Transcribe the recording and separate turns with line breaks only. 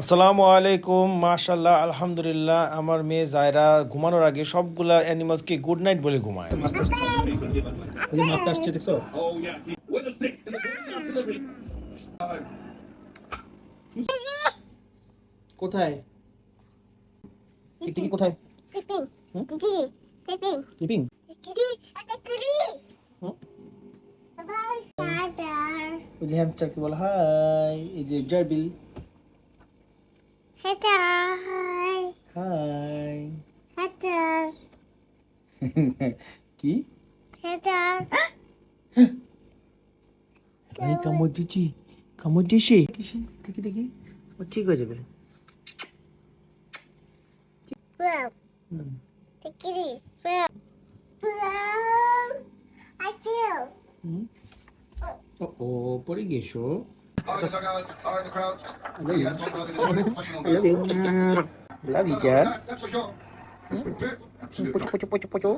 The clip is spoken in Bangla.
আসসালামু আলাইকুম মাশাল্লাহ আলহামদুলিল্লাহ। আমার মেয়ে জায়রা ঘুমানোর আগে সবগুলা অ্যানিমালসকে গুড নাইট বলে ঘুমায়। কোথায়? টিকটিকি কোথায়?
Bye.
ওই যে হ্যামস্টারকে বলে হাই এই যে জারবিল
Hi.
Hi
Heather.
কি
Heather.
এই কামড় দিচ্ছি কামড় দিয়েছে দেখি দেখি ও ঠিক হয়ে যাবে
feel.
হুম ও ও পড়ে গেছো Ano yun? Alam
yun. Labi dyan. Pucho, pucho, pucho, pucho.